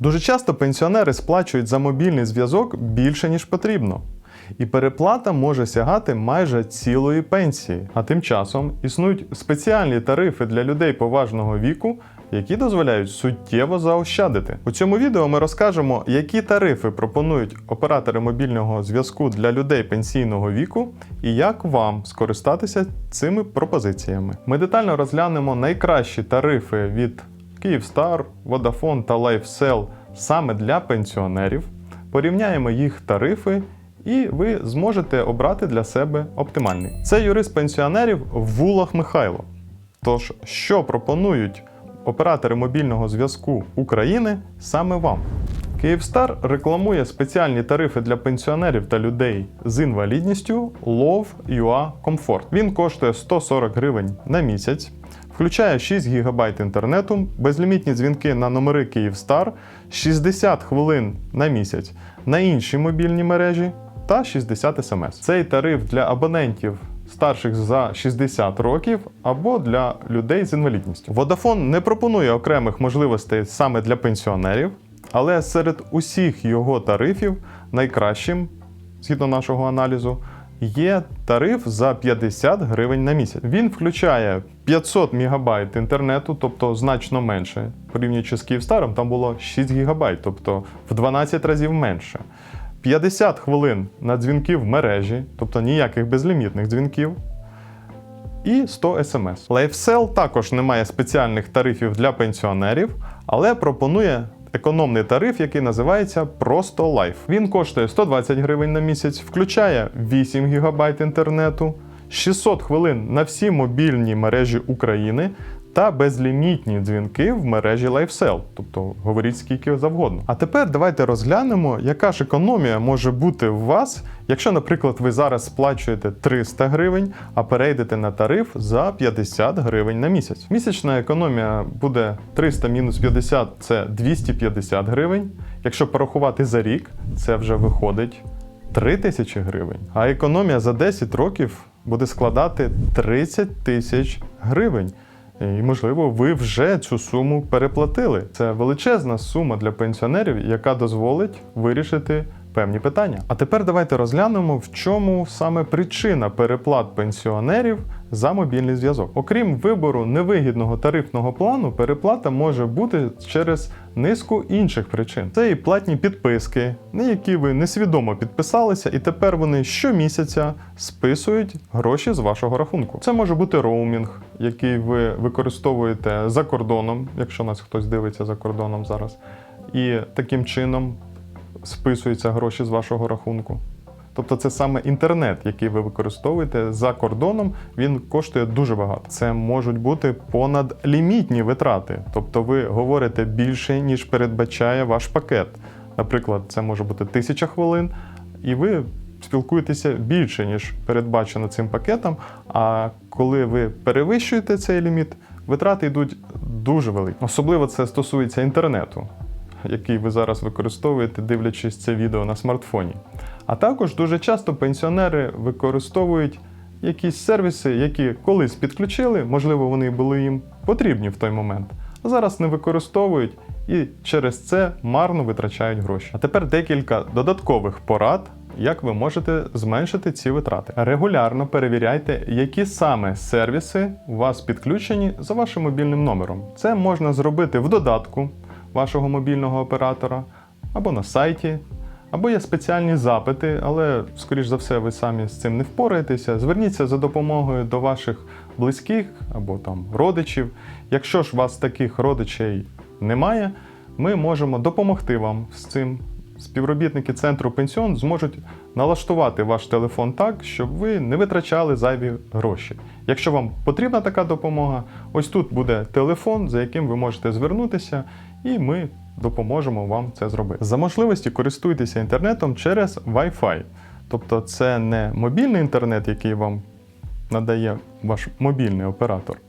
Дуже часто пенсіонери сплачують за мобільний зв'язок більше, ніж потрібно. І переплата може сягати майже цілої пенсії. А тим часом існують спеціальні тарифи для людей поважного віку, які дозволяють суттєво заощадити. У цьому відео ми розкажемо, які тарифи пропонують оператори мобільного зв'язку для людей пенсійного віку і як вам скористатися цими пропозиціями. Ми детально розглянемо найкращі тарифи від Kyivstar, Водафон та Лайфсел саме для пенсіонерів. Порівняємо їх тарифи, і ви зможете обрати для себе оптимальний. Це юрист пенсіонерів Вулах Михайло. Тож, що пропонують оператори мобільного зв'язку України саме вам? Kyivstar рекламує спеціальні тарифи для пенсіонерів та людей з інвалідністю Love UA Comfort. Він коштує 140 гривень на місяць, включає 6 ГБ інтернету, безлімітні дзвінки на номери Kyivstar, 60 хвилин на місяць на інші мобільні мережі та 60 смс. Цей тариф для абонентів старших за 60 років або для людей з інвалідністю. Vodafone не пропонує окремих можливостей саме для пенсіонерів, але серед усіх його тарифів найкращим, згідно нашого аналізу, є тариф за 50 гривень на місяць. Він включає 500 МБ інтернету, тобто значно менше. Порівнюючи з Київстаром, там було 6 ГБ, тобто в 12 разів менше. 50 хвилин на дзвінки в мережі, тобто ніяких безлімітних дзвінків. І 100 смс. LifeSell також не має спеціальних тарифів для пенсіонерів, але пропонує економний тариф, який називається Просто Лайф. Він коштує 120 гривень на місяць, включає 8 ГБ інтернету, 600 хвилин на всі мобільні мережі України та безлімітні дзвінки в мережі LifeSell, тобто говоріть скільки завгодно. А тепер давайте розглянемо, яка ж економія може бути у вас, якщо, наприклад, ви зараз сплачуєте 300 гривень, а перейдете на тариф за 50 гривень на місяць. Місячна економія буде 300 мінус 50 це 250 гривень. Якщо порахувати за рік, це вже виходить 3000 гривень. А економія за 10 років буде складати 30 тисяч гривень. І, можливо, ви вже цю суму переплатили. Це величезна сума для пенсіонерів, яка дозволить вирішити певні питання. А тепер давайте розглянемо, в чому саме причина переплат пенсіонерів за мобільний зв'язок. Окрім вибору невигідного тарифного плану, переплата може бути через низку інших причин. Це і платні підписки, на які ви несвідомо підписалися, і тепер вони щомісяця списують гроші з вашого рахунку. Це може бути роумінг, який ви використовуєте за кордоном, якщо нас хтось дивиться за кордоном зараз, і таким чином списуються гроші з вашого рахунку. Тобто це саме інтернет, який ви використовуєте за кордоном, він коштує дуже багато. Це можуть бути понадлімітні витрати. Тобто ви говорите більше, ніж передбачає ваш пакет. Наприклад, це може бути тисяча хвилин, і ви спілкуєтеся більше, ніж передбачено цим пакетом. А коли ви перевищуєте цей ліміт, витрати йдуть дуже великі. Особливо це стосується інтернету який ви зараз використовуєте, дивлячись це відео на смартфоні. А також дуже часто пенсіонери використовують якісь сервіси, які колись підключили, можливо, вони були їм потрібні в той момент, а зараз не використовують і через це марно витрачають гроші. А тепер декілька додаткових порад. Як ви можете зменшити ці витрати? Регулярно перевіряйте, які саме сервіси у вас підключені за вашим мобільним номером. Це можна зробити в додатку вашого мобільного оператора, або на сайті, або є спеціальні запити, але, скоріш за все, ви самі з цим не впораєтеся. Зверніться за допомогою до ваших близьких або там родичів. Якщо ж у вас таких родичей немає, ми можемо допомогти вам з цим. Співробітники центру пенсіон зможуть налаштувати ваш телефон так, щоб ви не витрачали зайві гроші. Якщо вам потрібна така допомога, ось тут буде телефон, за яким ви можете звернутися, і ми допоможемо вам це зробити. За можливості користуйтеся інтернетом через Wi-Fi. Тобто це не мобільний інтернет, який вам надає ваш мобільний оператор,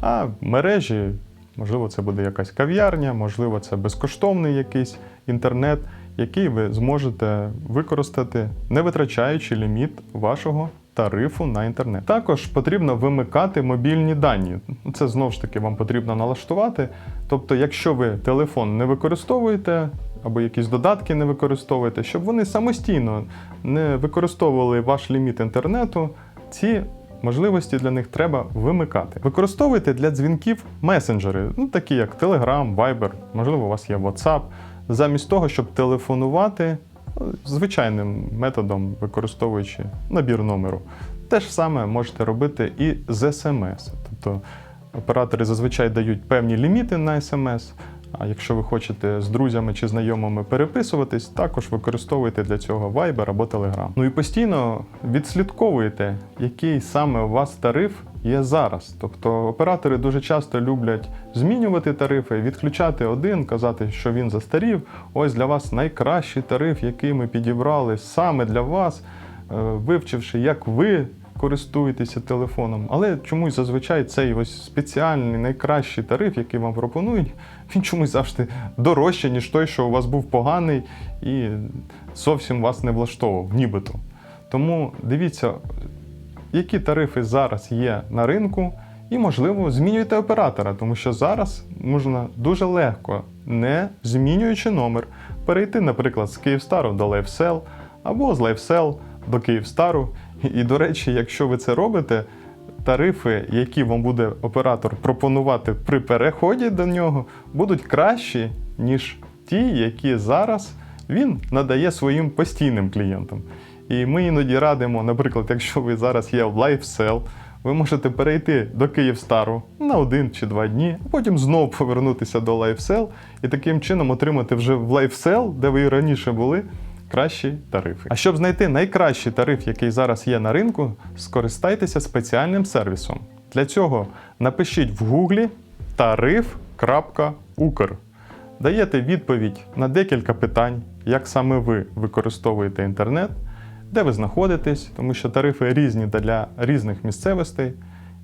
а мережі, можливо, це буде якась кав'ярня, можливо, це безкоштовний якийсь інтернет, який ви зможете використати, не витрачаючи ліміт вашого тарифу на інтернет. Також потрібно вимикати мобільні дані. Це знову ж таки вам потрібно налаштувати. Тобто, якщо ви телефон не використовуєте або якісь додатки не використовуєте, щоб вони самостійно не використовували ваш ліміт інтернету, ці можливості для них треба вимикати. Використовуйте для дзвінків месенджери, ну такі як Telegram, Viber, можливо, у вас є WhatsApp, замість того, щоб телефонувати звичайним методом, використовуючи набір номеру. Те ж саме можете робити і з СМС. Тобто оператори зазвичай дають певні ліміти на СМС. А якщо ви хочете з друзями чи знайомими переписуватись, також використовуйте для цього Viber або Telegram. Ну і постійно відслідковуйте, який саме у вас тариф є зараз. Тобто оператори дуже часто люблять змінювати тарифи, відключати один, казати, що він застарів. Ось для вас найкращий тариф, який ми підібрали саме для вас, е, вивчивши, як ви користуєтеся телефоном, але чомусь зазвичай цей ось спеціальний найкращий тариф, який вам пропонують, він чомусь завжди дорожче, ніж той, що у вас був поганий і зовсім вас не влаштовував, нібито. Тому дивіться, які тарифи зараз є на ринку, і, можливо, змінюйте оператора, тому що зараз можна дуже легко, не змінюючи номер, перейти, наприклад, з Київстару до LiveSell або з LiveSell до Київстару. І, до речі, якщо ви це робите, тарифи, які вам буде оператор пропонувати при переході до нього, будуть кращі, ніж ті, які зараз він надає своїм постійним клієнтам. І ми іноді радимо, наприклад, якщо ви зараз є в LiveSell, ви можете перейти до Київстару на один чи два дні, а потім знову повернутися до LiveSell і таким чином отримати вже в LiveSell, де ви раніше були, кращі тарифи. А щоб знайти найкращий тариф, який зараз є на ринку, скористайтеся спеціальним сервісом. Для цього напишіть в гуглі тариф.укр. Даєте відповідь на декілька питань, як саме ви використовуєте інтернет, де ви знаходитесь, тому що тарифи різні для різних місцевостей.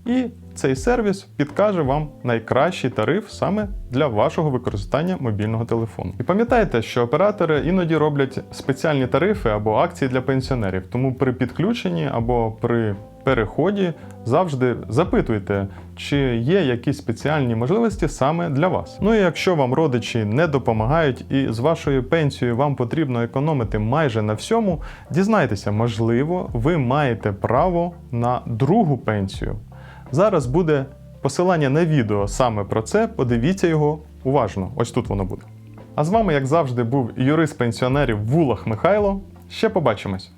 І цей сервіс підкаже вам найкращий тариф саме для вашого використання мобільного телефону. І пам'ятайте, що оператори іноді роблять спеціальні тарифи або акції для пенсіонерів, тому при підключенні або при переході завжди запитуйте, чи є якісь спеціальні можливості саме для вас. Ну і якщо вам родичі не допомагають і з вашою пенсією вам потрібно економити майже на всьому, дізнайтеся, можливо, ви маєте право на другу пенсію. Зараз буде посилання на відео саме про це. Подивіться його уважно. Ось тут воно буде. А з вами, як завжди, був юрист пенсіонерів Вулах Михайло. Ще побачимось!